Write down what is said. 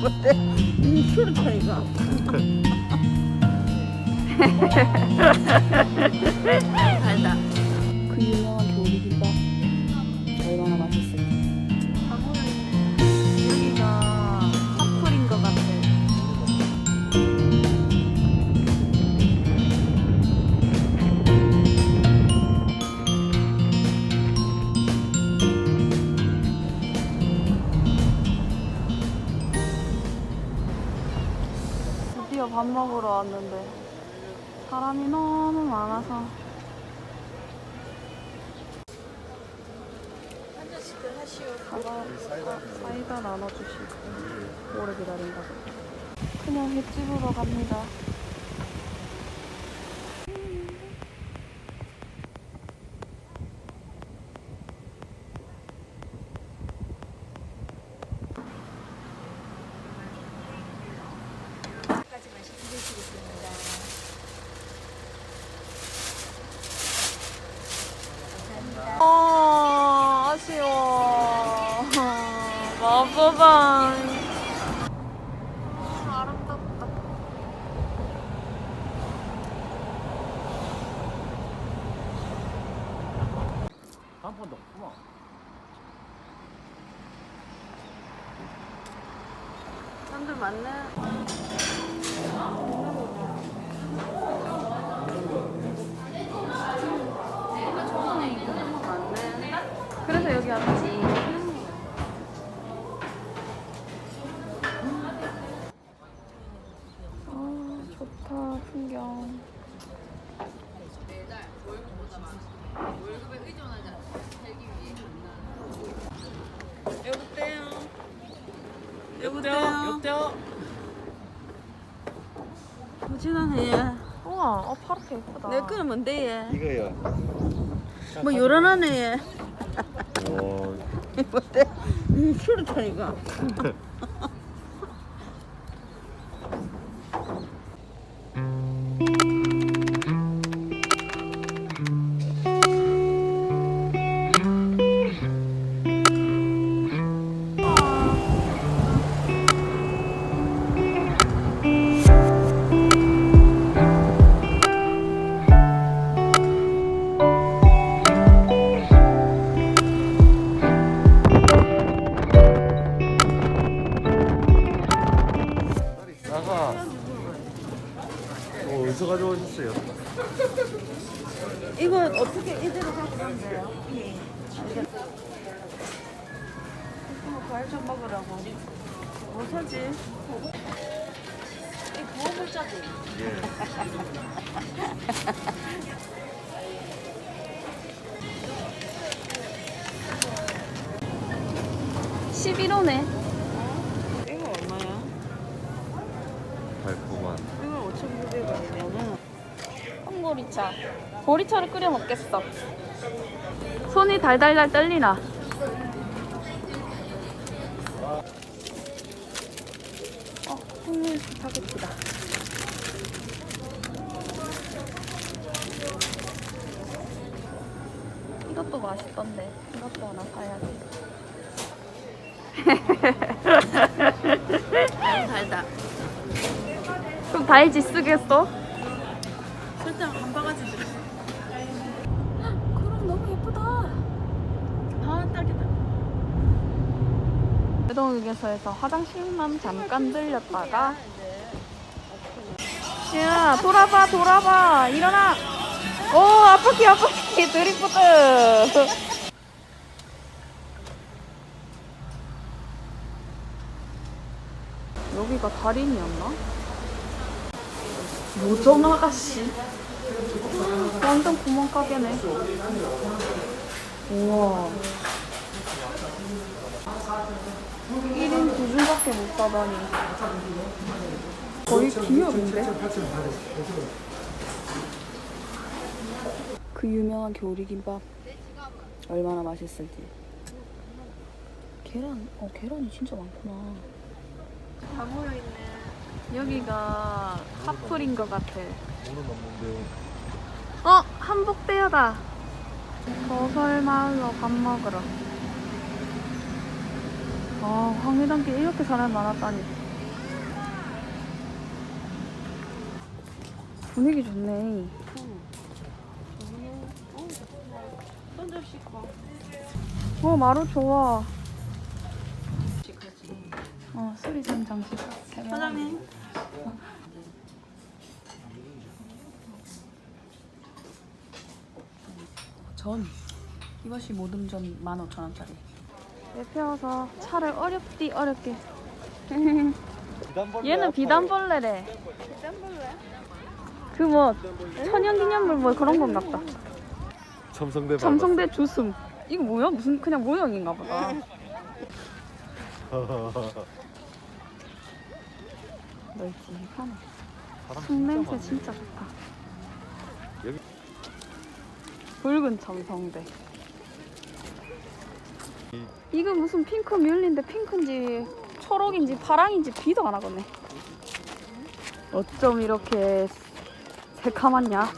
뭔데? 이 술다 이거. 달다. 그 유명한 밥 먹으러 왔는데 사람이 너무 많아서. 사과 사이다 나눠주시고 오래 기다린다 그냥 횟집으로 갑니다 어, 아쉬워. 마법방. 아름답다. 한번 더. 고마워. 사람들 많네. 그래서 여기 왔지. 아, 좋다, 풍경. 여보세요. 여보세요. 무진하네 얘. 우와, 어, 파랗게 예쁘다. 내 거는 뭔데 얘? 이거요. 뭐 요란하네 얘. 어, 뭔데? 이 술다 이거. 가져오셨어요? 이거 어떻게 이대로 갖고 간대요? 예. 과일 좀 먹으라고. 뭐 사지? 이 구워물짜리. 예. 네 이거 얼마야? 달콤한. 이거 5,900원이면은 콩보리차. 보리차를 끓여 먹겠어. 손이 달달달 떨리나? 어, 콩물 스파게티다. 이것도 맛있던데. 이것도 하나 사야지. 너무 달다. 그럼 다이지 쓰겠어? 바가지 좀. 그럼 너무 예쁘다. 아 딱이다. 외동휴게소에서 화장실만 잠깐 들렸다가 야 돌아봐 돌아봐 일어나 오 아프키 아프키 드리프트 여기가 달인이었나? 모정 아가씨 완전 구멍 가게네 우와 1인 2줄밖에 못 사다니 거의 기업인데? 그 유명한 교리김밥 얼마나 맛있을지. 계란, 어 계란이 진짜 많구나. 다 모여있네 여기가 카풀인 것 같아. 어! 한복대여다! 거설마을로 밥 먹으러. 아, 황해단길 이렇게 사람 많았다니. 분위기 좋네. 어, 마루 좋아. 어, 수리산 장식. 사장님. 전 이것이 모듬전 15,000원짜리 내 태워서 차를 어렵디 어렵게. 비단벌레 얘는. 비단벌레래. 그 뭐 천연기념물 뭐 그런 건가 보다. 첨성대 첨성대 주슴. 이거 뭐야? 무슨 그냥 모형인가 보다. 널찍하네. 사람 술 냄새 많네. 진짜 좋다. 여기- 붉은 첨성대. 이- 이거 무슨 핑크 뮬리인데 핑크인지 초록인지 파랑인지 비도 안 하겠네. 어쩜 이렇게 새카맣냐?